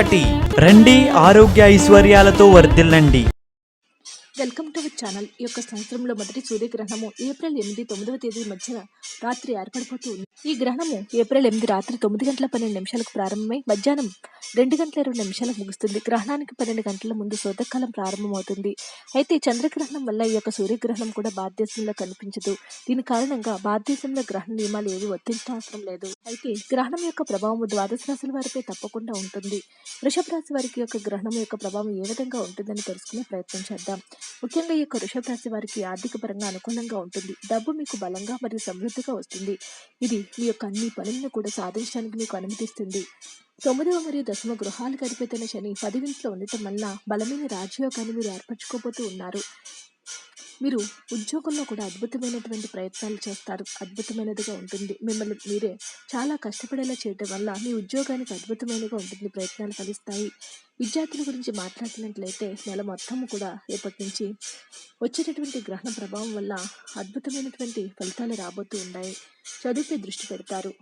ఒకటి. రండి ఆరోగ్య ఐశ్వర్యాలతో వర్ధిల్లండి. Welcome to our channel. ఈ యొక్క సంవత్సరంలో మొదటి సూర్యగ్రహణము ఏప్రిల్ ఎనిమిది తొమ్మిదవ తేదీ మధ్య రాత్రి ఏర్పడిపోతూ ఉంది ఈ గ్రహణము ఏప్రిల్ ఎనిమిది రాత్రి తొమ్మిది గంటల పన్నెండు నిమిషాలకు ప్రారంభమై మధ్యాహ్నం రెండు గంటల ఇరవై నిమిషాలకు ముగుస్తుంది. గ్రహణానికి పన్నెండు గంటల ముందు శోతకాలం ప్రారంభమవుతుంది. అయితే చంద్రగ్రహణం వల్ల ఈ యొక్క సూర్యగ్రహణం కూడా భారతదేశంలో కనిపించదు. దీని కారణంగా భారతదేశంలో గ్రహణ నియమాలు ఏవి వర్తించవసరం లేదు. అయితే గ్రహణం యొక్క ప్రభావం ద్వాదశ రాశుల వారిపై తప్పకుండా ఉంటుంది. వృషభ రాశి వారికి యొక్క గ్రహణం యొక్క ప్రభావం ఏ విధంగా ఉంటుందని తెలుసుకునే ప్రయత్నం చేద్దాం. ముఖ్యంగా ఈ యొక్క వృషభ రాశి వారికి ఆర్థిక పరంగా అనుకూలంగా ఉంటుంది. డబ్బు మీకు బలంగా మరియు సమృద్ధిగా వస్తుంది. ఇది మీ యొక్క అన్ని పనులను కూడా సాధించడానికి మీకు అనుమతిస్తుంది. తొమ్మిదవ మరియు దశమ గృహాలు గడిపేతున్న శని పదివింట్లో ఉండటం వల్ల బలమైన రాజయోగాన్ని మీరు ఏర్పరచుకోబోతూ ఉన్నారు. మీరు ఉద్యోగంలో కూడా అద్భుతమైనటువంటి ప్రయత్నాలు చేస్తారు. అద్భుతమైనదిగా ఉంటుంది. మిమ్మల్ని మీరే చాలా కష్టపడేలా చేయటం వల్ల మీ ఉద్యోగానికి అద్భుతమైనగా ఉంటుంది. ప్రయత్నాలు ఫలిస్తాయి. విద్యార్థుల గురించి మాట్లాడినట్లయితే నెల మొత్తం కూడా రేపటి నుంచి వచ్చేటటువంటి గ్రహణ ప్రభావం వల్ల అద్భుతమైనటువంటి ఫలితాలు రాబోతూ ఉన్నాయి. చదువుపై దృష్టి పెడతారు.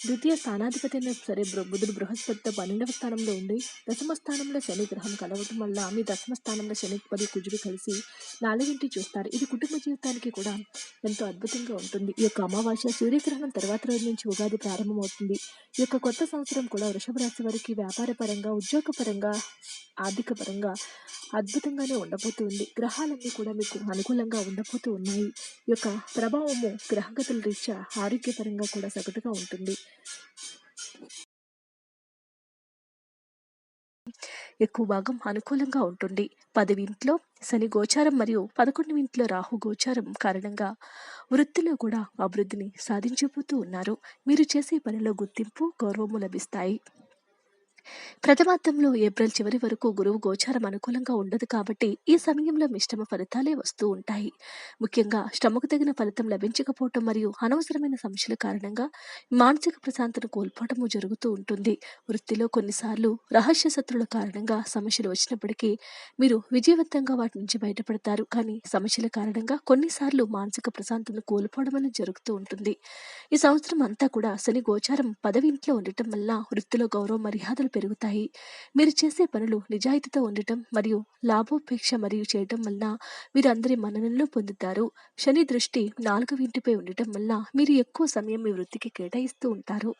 ద్వితీయ స్థానాధిపతి అయిన సరే బుధుడు బృహస్పతితో పన్నెండవ స్థానంలో ఉండి దశమ స్థానంలో శని గ్రహం కలవటం వల్ల మీ దశమ స్థానంలో శని మరియు కుజుడు కలిసి నాలుగింటి చూస్తారు. ఇది కుటుంబ జీవితానికి కూడా ఎంతో అద్భుతంగా ఉంటుంది. ఈ యొక్క అమావాస్య సూర్యగ్రహణం తర్వాత రోజు నుంచి ఉగాది ప్రారంభమవుతుంది. ఈ యొక్క కొత్త సంవత్సరం కూడా వృషభ రాశి వారికి వ్యాపార పరంగా ఆర్థిక పరంగా అద్భుతంగానే ఉండబోతుంది. గ్రహాలన్నీ కూడా మీకు అనుకూలంగా ఉండబోతూ ఉన్నాయి. ఈ యొక్క ప్రభావము గ్రహగతుల రీత్యా ఆరోగ్యపరంగా కూడా సగటుగా ఉంటుంది. ఎక్కువ భాగం అనుకూలంగా ఉంటుంది. పదవింట్లో శని గోచారం మరియు పదకొండు ఇంట్లో రాహు గోచారం కారణంగా వృత్తిలో కూడా అభివృద్ధిని సాధించబోతూ ఉన్నారు. మీరు చేసే పనిలో గుర్తింపు గౌరవము లభిస్తాయి. ప్రథమార్థంలో ఏప్రిల్ చివరి వరకు గురువు గోచారం అనుకూలంగా ఉండదు కాబట్టి ఈ సమయంలో మిశ్రమ ఫలితాలే వస్తూ ఉంటాయి. ముఖ్యంగా శ్రమకు తగిన ఫలితం లభించకపోవటం మరియు అనవసరమైన సమస్యల కారణంగా మానసిక ప్రశాంతతను కోల్పోవటము జరుగుతూ ఉంటుంది. వృత్తిలో కొన్నిసార్లు రహస్య శత్రుల కారణంగా సమస్యలు వచ్చినప్పటికీ మీరు విజయవంతంగా వాటి నుంచి బయటపడతారు. కానీ సమస్యల కారణంగా కొన్నిసార్లు మానసిక ప్రశాంతతను కోల్పోవడం అనేది జరుగుతూ ఉంటుంది. ఈ సంవత్సరం అంతా కూడా శని గోచారం పదవి ఇంట్లో ఉండటం వల్ల వృత్తిలో గౌరవ మర్యాదలు పెరుగుతాయి. మీరు చేసే పనులు నిజాయితీతో ఉండటం మరియు లాభోపేక్ష మరియు చేయటం వల్ల మీరు అందరి మన్ననలు పొందుతారు. శని దృష్టి నాలుగవ ఇంటిపై ఉండటం వల్ల మీరు ఎక్కువ సమయం మీ వృత్తికి కేటాయిస్తూ ఉంటారు.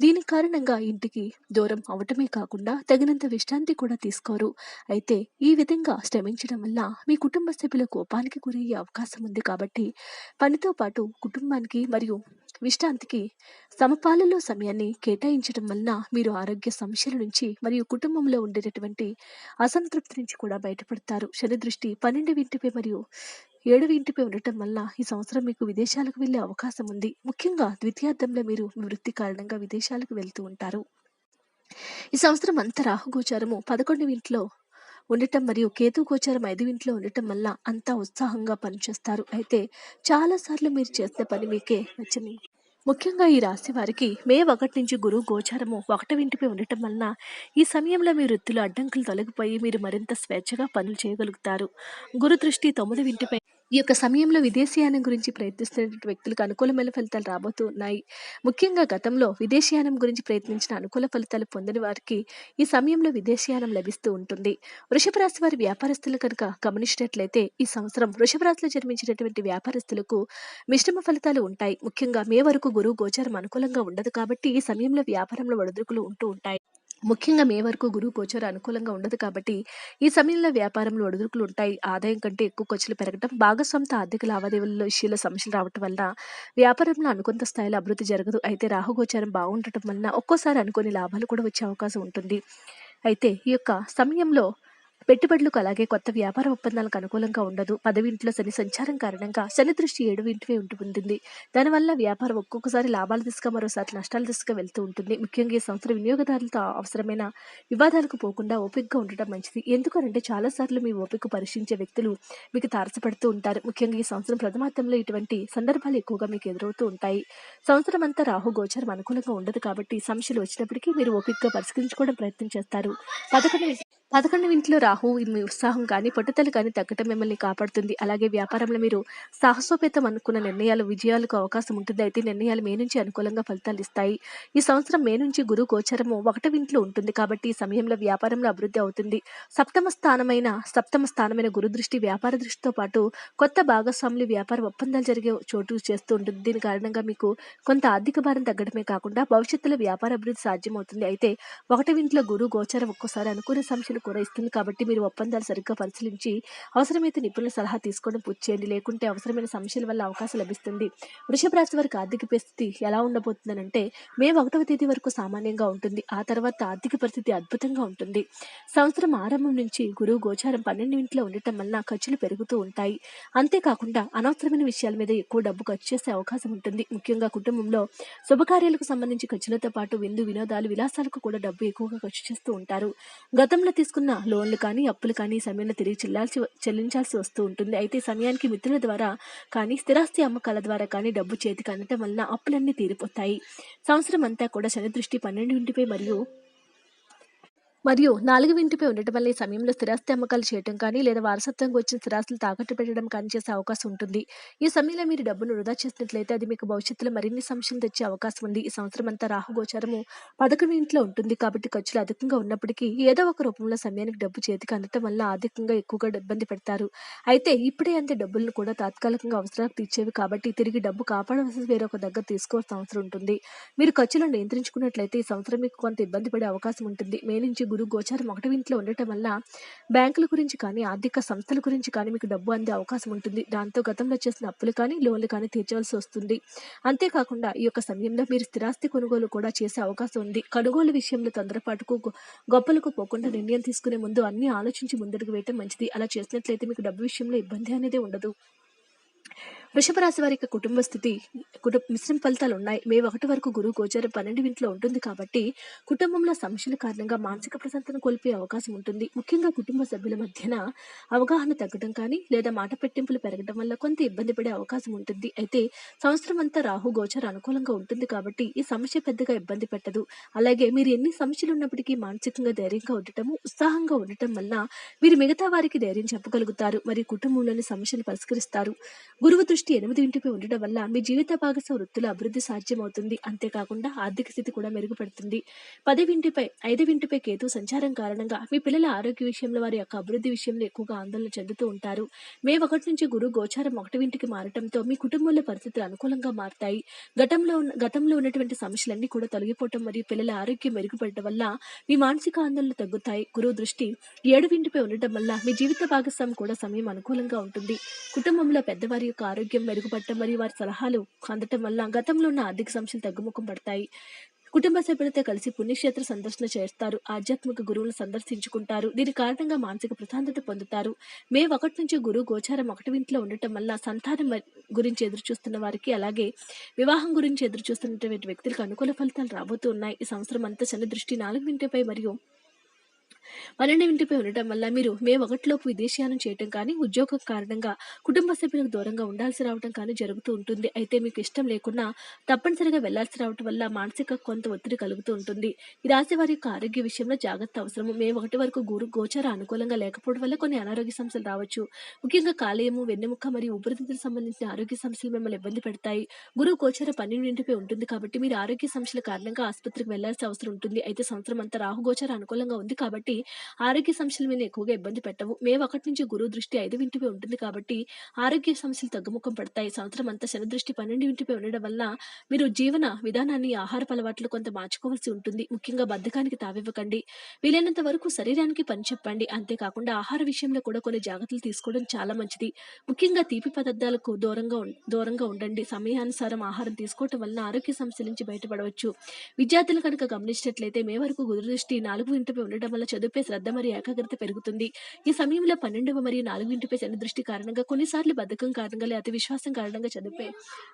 దీని కారణంగా ఇంటికి దూరం అవటమే కాకుండా తగినంత విశ్రాంతి కూడా తీసుకోరు. అయితే ఈ విధంగా శ్రమించడం వల్ల మీ కుటుంబ సభ్యుల కోపానికి గురయ్యే అవకాశం ఉంది కాబట్టి పనితో పాటు కుటుంబానికి మరియు విశ్రాంతికి సమపాలలో సమయాన్ని కేటాయించడం వలన మీరు ఆరోగ్య సమస్యల నుంచి మరియు కుటుంబంలో ఉండేటటువంటి అసంతృప్తి నుంచి కూడా బయటపడతారు. శని దృష్టి పన్నెండు ఇంటిపై మరియు ఏడవ ఇంటిపై ఉండటం వల్ల ఈ సంవత్సరం మీకు విదేశాలకు వెళ్ళే అవకాశం ఉంది. ముఖ్యంగా ద్వితీయార్థంలో మీరు మీ వృత్తి కారణంగా విదేశాలకు వెళ్తూ ఉంటారు. ఈ సంవత్సరం అంతా రాహుగోచారము పదకొండు ఇంట్లో ఉండటం మరియు కేతు గోచారం ఐదు ఇంట్లో ఉండటం వల్ల అంతా ఉత్సాహంగా పనిచేస్తారు. అయితే చాలాసార్లు మీరు చేసిన పని మీకే నచ్చని ముఖ్యంగా ఈ రాశి వారికి మే ఒకటి నుంచి గురువు గోచారము ఒకటవింటిపై ఉండటం వలన ఈ సమయంలో మీ వృత్తిలో అడ్డంకులు తొలగిపోయి మీరు మరింత స్వేచ్ఛగా పనులు చేయగలుగుతారు. గురు దృష్టి తొమ్మిది వింటిపై ఈ యొక్క సమయంలో విదేశీయానం గురించి ప్రయత్నిస్తున్న వ్యక్తులకు అనుకూలమైన ఫలితాలు రాబోతూ ఉన్నాయి. ముఖ్యంగా గతంలో విదేశీయానం గురించి ప్రయత్నించిన అనుకూల ఫలితాలు పొందని వారికి ఈ సమయంలో విదేశీయానం లభిస్తూ ఉంటుంది. వృషభ రాశి వారి వ్యాపారస్తులు కనుక గమనించినట్లయితే ఈ సంవత్సరం వృషభ రాశిలో జన్మించినటువంటి వ్యాపారస్తులకు మిశ్రమ ఫలితాలు ఉంటాయి. ముఖ్యంగా మే వరకు గురువు గోచారం అనుకూలంగా ఉండదు కాబట్టి ఈ సమయంలో వ్యాపారంలో ఒడిదుడుకులు ఉంటూ ఉంటాయి. ముఖ్యంగా మే వరకు గురువు గోచర అనుకూలంగా ఉండదు కాబట్టి ఈ సమయంలో వ్యాపారంలో ఒడిదుడుకులు ఉంటాయి. ఆదాయం కంటే ఎక్కువ ఖర్చులు పెరగడం భాగస్వామితో ఆర్థిక లావాదేవీలలో విషయంలో సమస్యలు రావటం వల్ల వ్యాపారంలో అనుకున్న స్థాయిలో అభివృద్ధి జరగదు. అయితే రాహుగోచారం బాగుండటం వలన ఒక్కోసారి అనుకోని లాభాలు కూడా వచ్చే అవకాశం ఉంటుంది. అయితే ఈ యొక్క సమయంలో పెట్టుబడులకు అలాగే కొత్త వ్యాపార ఒప్పందాలకు అనుకూలంగా ఉండదు. పదవి ఇంట్లో శని సంచారం కారణంగా శని దృష్టి ఏడు ఇంటివే ఉంటుంది దానివల్ల వ్యాపారం ఒక్కొక్కసారి లాభాలు దిశగా మరోసారి నష్టాలు దిశగా వెళ్తూ ఉంటుంది. ముఖ్యంగా ఈ సంవత్సరం వినియోగదారులతో అవసరమైన వివాదాలకు పోకుండా ఓపికగా ఉండటం మంచిది. ఎందుకనంటే చాలాసార్లు మీ ఓపిక పరీక్షించే వ్యక్తులు మీకు తారసపడుతూ ఉంటారు. ముఖ్యంగా ఈ సంవత్సరం ప్రథమార్థంలో ఇటువంటి సందర్భాలు ఎక్కువగా మీకు ఎదురవుతూ ఉంటాయి. సంవత్సరం అంతా రాహు గోచరం అనుకూలంగా ఉండదు కాబట్టి సమస్యలు వచ్చినప్పటికీ మీరు ఓపికగా పరిష్కరించుకోవడం ప్రయత్నం చేస్తారు. పదకొండు పదకొండు ఇంట్లో రాహు మీ ఉత్సాహం కానీ పట్టుదల కానీ తగ్గటం మిమ్మల్ని కాపాడుతుంది. అలాగే వ్యాపారంలో మీరు సాహసోపేతం అనుకున్న నిర్ణయాలు విజయాలకు అవకాశం ఉంటుంది. అయితే నిర్ణయాలు మే నుంచి అనుకూలంగా ఫలితాలు ఇస్తాయి. ఈ సంవత్సరం మే నుంచి గురు గోచరము ఒకటి ఇంట్లో ఉంటుంది కాబట్టి ఈ సమయంలో వ్యాపారంలో అభివృద్ధి అవుతుంది. సప్తమ స్థానమైన సప్తమ స్థానమైన గురు దృష్టి వ్యాపార దృష్టితో పాటు కొత్త భాగస్వాములు వ్యాపార ఒప్పందాలు జరిగే చోటు చేస్తూ ఉంటుంది. దీని కారణంగా మీకు కొంత ఆర్థిక భారం తగ్గడమే కాకుండా భవిష్యత్తులో వ్యాపార అభివృద్ధి సాధ్యమవుతుంది. అయితే ఒకటి ఇంట్లో గురు గోచరం ఒక్కోసారి అనుకునే సమస్యలు కూడా ఇస్తుంది కాబట్టి మీరు ఒప్పందాలు సరిగ్గా పరిశీలించి అవసరమైతే నిపుణుల సలహా తీసుకోవడం పూర్తి చేయండి. లేకుంటే అవసరమైన సమస్యల వల్ల అవకాశం లభిస్తుంది. వృషభ రాశి వారికి ఆర్థిక పరిస్థితి ఎలా ఉండబోతుందనంటే మే ఒకటవ తేదీ వరకు సామాన్యంగా ఉంటుంది. ఆ తర్వాత ఆర్థిక పరిస్థితి అద్భుతంగా ఉంటుంది. సంవత్సరం ఆరంభం నుంచి గురువు గోచారం పన్నెండు ఇంట్లో ఉండటం వలన ఖర్చులు పెరుగుతూ ఉంటాయి. అంతేకాకుండా అనవసరమైన విషయాల మీద ఎక్కువ డబ్బు ఖర్చు చేసే అవకాశం ఉంటుంది. ముఖ్యంగా కుటుంబంలో శుభకార్యాలకు సంబంధించి ఖర్చులతో పాటు విందు వినోదాలు విలాసాలకు కూడా డబ్బు ఎక్కువగా ఖర్చు చేస్తూ ఉంటారు. గతంలో తీసుకున్న లోన్లు కానీ అప్పులు కానీ సమయంలో తిరిగి చెల్లాల్సి చెల్లించాల్సి వస్తూ ఉంటుంది. అయితే సమయానికి మిత్రుల ద్వారా కానీ స్థిరాస్తి అమ్మకాల ద్వారా కానీ డబ్బు చేతికి అందటం వలన అప్పులన్నీ తీరిపోతాయి. సంవత్సరం అంతా కూడా శని దృష్టి పన్నెండింటిపై మరియు మరియు నాలుగు ఇంటిపై ఉండటం వల్ల ఈ సమయంలో స్థిరాస్తి అమ్మకాలు చేయటం కానీ లేదా వారసత్వంగా వచ్చిన స్థిరాస్తులు తాకట్టు పెట్టడం కానీ చేసే అవకాశం ఉంటుంది. ఈ సమయంలో మీరు డబ్బును వృధా చేసినట్లయితే అది మీకు భవిష్యత్తులో మరిన్ని సమస్యలు తెచ్చే అవకాశం ఉంది. ఈ సంవత్సరం అంతా రాహు గోచారము పదకొండు ఇంట్లో ఉంటుంది కాబట్టి ఖర్చులు అధికంగా ఉన్నప్పటికీ ఏదో ఒక రూపంలో సమయానికి డబ్బు చేతికి అందటం వల్ల ఆర్థికంగా ఎక్కువగా ఇబ్బంది పెడతారు. అయితే ఇప్పుడే అంతే డబ్బులను కూడా తాత్కాలికంగా అవసరాలకు తీర్చేవి కాబట్టి తిరిగి డబ్బు కాపాడవలసి వేరొక దగ్గర తీసుకోవాల్సిన అవసరం ఉంటుంది. మీరు ఖర్చులను నియంత్రించుకున్నట్లయితే ఈ సంవత్సరం మీకు కొంత ఇబ్బంది పడే అవకాశం ఉంటుంది. మే నుంచి గురు గోచారం ఒకటి ఇంట్లో ఉండటం వల్ల బ్యాంకుల గురించి కానీ ఆర్థిక సంస్థల గురించి కానీ మీకు డబ్బు అందే అవకాశం ఉంటుంది. దాంతో గతంలో చేసిన అప్పులు కానీ లోన్లు కానీ తీర్చవలసి వస్తుంది. అంతేకాకుండా ఈ యొక్క సమయంలో మీరు స్థిరాస్తి కొనుగోలు కూడా చేసే అవకాశం ఉంది. కొనుగోలు విషయంలో తొందరపాటుకు గొప్పలకు పోకుండా నిర్ణయం తీసుకునే ముందు అన్ని ఆలోచించి ముందడుగు వేయటం మంచిది. అలా చేసినట్లయితే మీకు డబ్బు విషయంలో ఇబ్బంది అనేది ఉండదు. వృషభ రాశి వారి కుటుంబ స్థితి కుటుంబ మిశ్రమ ఫలితాలు ఉన్నాయి. మే ఒకటి వరకు గురువు గోచరం పన్నెండు ఇంట్లో ఉంటుంది కాబట్టి కుటుంబంలో సమస్యల కారణంగా మానసిక ప్రశాంతతను కోల్పోయే అవకాశం ఉంటుంది. ముఖ్యంగా కుటుంబ సభ్యుల మధ్యన అవగాహన తగ్గడం కానీ లేదా మాట పెట్టింపులు పెరగడం వల్ల కొంత ఇబ్బంది పడే అవకాశం ఉంటుంది. అయితే సంవత్సరం అంతా రాహు గోచర అనుకూలంగా ఉంటుంది కాబట్టి ఈ సమస్య పెద్దగా ఇబ్బంది పెట్టదు. అలాగే మీరు ఎన్ని సమస్యలు ఉన్నప్పటికీ మానసికంగా ధైర్యంగా ఉండటము ఉత్సాహంగా ఉండటం వల్ల మీరు మిగతా వారికి ధైర్యం చెప్పగలుగుతారు. మరియు కుటుంబంలోని సమస్యలు పరిష్కరిస్తారు. గురువు దృష్టి ఎనిమిది ఇంటిపై ఉండడం వల్ల మీ జీవిత భాగస్వ వృత్తుల అభివృద్ధి సాధ్యమవుతుంది. అంతేకాకుండా ఆర్థిక స్థితి కూడా మెరుగుపడుతుంది. పదవింటిపై ఐదవింటిపై కేతు సంచారం కారణంగా మీ పిల్లల ఆరోగ్య విషయంలో వారి యొక్క అభివృద్ధి విషయంలో ఎక్కువగా ఆందోళన చెందుతూ ఉంటారు. మే ఒకటి నుంచి గురు గోచారం ఒకటింటికి మారటంతో మీ కుటుంబంలో పరిస్థితులు అనుకూలంగా మారుతాయి. గతంలో ఉన్న గతంలో ఉన్నటువంటి సమస్యలన్నీ కూడా తొలగిపోవటం మరియు పిల్లల ఆరోగ్యం మెరుగుపడటం వల్ల మీ మానసిక ఆందోళనలు తగ్గుతాయి. గురువు దృష్టి ఏడు వింటిపై ఉండటం వల్ల మీ జీవిత భాగస్వామి కూడా సమయం అనుకూలంగా ఉంటుంది. కుటుంబంలో పెద్దవారి యొక్క ఆరోగ్యం మెరుగుపడటం మరియు వారి సలహాలు అందటం వల్ల గతంలో ఉన్న ఆర్థిక సమస్యలు తగ్గుముఖం పడతాయి. కుటుంబ సభ్యులతో కలిసి పుణ్యక్షేత్ర సందర్శన చేస్తారు. ఆధ్యాత్మిక గురువులను సందర్శించుకుంటారు. దీని కారణంగా మానసిక ప్రశాంతత పొందుతారు. మే ఒకటి నుంచి గురువు గోచారం ఒకటి ఇంట్లో ఉండటం వల్ల సంతానం గురించి ఎదురు చూస్తున్న వారికి అలాగే వివాహం గురించి ఎదురు చూస్తున్నటువంటి వ్యక్తులకు అనుకూల ఫలితాలు రాబోతున్నాయి ఈ సంవత్సరం అంతా శని దృష్టి నాలుగు ఇంటిపై మరియు పన్నెండు ఇంటిపై ఉండటం వల్ల మీరు మే ఒకటిలోపు విదేశీయానం చేయటం కానీ ఉద్యోగం కారణంగా కుటుంబ సభ్యులకు దూరంగా ఉండాల్సి రావడం కానీ జరుగుతూ ఉంటుంది. అయితే మీకు ఇష్టం లేకున్నా తప్పనిసరిగా వెళ్ళాల్సి రావడం వల్ల మానసిక కొంత ఒత్తిడి కలుగుతూ ఉంటుంది. ఈ రాశి వారి యొక్క ఆరోగ్య విషయంలో జాగ్రత్త అవసరము. మే ఒకటి వరకు గురు గోచర అనుకూలంగా లేకపోవడం వల్ల కొన్ని అనారోగ్య సమస్యలు రావచ్చు. ముఖ్యంగా కాలేయము వెన్నెముక మరియు ఊపిరితిత్తులకు సంబంధించిన ఆరోగ్య సమస్యలు మిమ్మల్ని ఇబ్బంది పెడతాయి. గురువు గోచర పన్నెండింటిపై ఉంటుంది కాబట్టి మీరు ఆరోగ్య సమస్యల కారణంగా ఆసుపత్రికి వెళ్ళాల్సిన అవసరం ఉంటుంది. అయితే సంవత్సరం అంతా రాహు గోచర అనుకూలంగా ఉంది కాబట్టి ఆరోగ్య సమస్యల మీద ఎక్కువగా ఇబ్బంది పెట్టవు. మే ఒకటి నుంచి గురువు దృష్టి ఐదు వింటిపై ఉంటుంది కాబట్టి ఆరోగ్య సమస్యలు తగ్గుముఖం పడతాయి. సంవత్సరం అంతా శని దృష్టి పన్నెండు ఇంటిపై ఉండడం వల్ల మీరు జీవన విధానాన్ని ఆహార అలవాట్లు కొంత మార్చుకోవాల్సి ఉంటుంది. ముఖ్యంగా బద్ధకానికి తావివ్వకండి. వీలైనంత వరకు శరీరానికి పని చెప్పండి. అంతేకాకుండా ఆహార విషయంలో కూడా కొన్ని జాగ్రత్తలు తీసుకోవడం చాలా మంచిది. ముఖ్యంగా తీపి పదార్థాలకు దూరంగా దూరంగా ఉండండి. సమయానుసారం ఆహారం తీసుకోవటం వల్ల ఆరోగ్య సమస్యల నుంచి బయటపడవచ్చు. విద్యార్థులు కనుక గమనించినట్లయితే మే వరకు గురుదృష్టి నాలుగు ఇంటిపై ఉండటం వల్ల చదువు చదువుపై శ్రద్ధ మరియు ఏకాగ్రత పెరుగుతుంది. ఈ సమయంలో పన్నెండవ మరియు నాలుగు ఇంటిపై శని దృష్టి కారణంగా కొన్నిసార్లు బద్ధకం కారణంగా లేదా అతి విశ్వాసం కారణంగా చదువుపై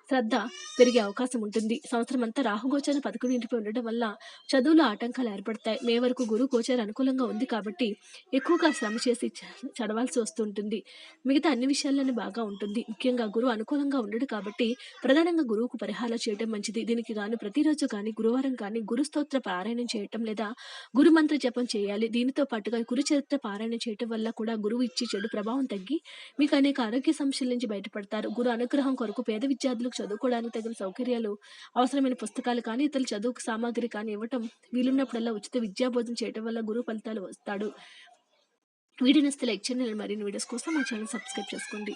శ్రద్ధ పెరిగే అవకాశం ఉంటుంది. సంవత్సరం అంతా రాహుగోచారం పదకొండు ఇంటిపై ఉండడం వల్ల చదువులో ఆటంకాలు ఏర్పడతాయి. మే వరకు గురువు గోచారం అనుకూలంగా ఉంది కాబట్టి ఎక్కువగా శ్రమ చేసి చ- చదవాల్సి వస్తుంటుంది. మిగతా అన్ని విషయాల్లోనే బాగా ఉంటుంది. ముఖ్యంగా గురువు అనుకూలంగా ఉండడు కాబట్టి ప్రధానంగా గురువుకు పరిహారాలు చేయడం మంచిది. దీనికి గాను ప్రతిరోజు కానీ గురువారం కానీ గురుస్తోత్ర పారాయణం చేయటం లేదా గురు మంత్ర జపం చేయాలి. దీనితో పాటుగా గురు పారాయణ చేయటం వల్ల కూడా గురువు ఇచ్చే చెడు ప్రభావం తగ్గి మీకు అనేక ఆరోగ్య సమస్యల నుంచి బయటపడతారు. గురు అనుగ్రహం కొరకు పేద విద్యార్థులకు చదువుకోవడానికి తగిన సౌకర్యాలు అవసరమైన పుస్తకాలు కానీ ఇతరుల చదువుకు సామాగ్రి కానీ ఇవ్వటం వీలున్నప్పుడల్లా ఉచిత విద్యా బోధన చేయటం వల్ల గురువు ఫలితాలు వస్తాడు. వీడియో నస్తే లైక్ చేయండి. మరిన్ని వీడియోస్ కోసం మా ఛానల్ సబ్స్క్రైబ్ చేసుకోండి.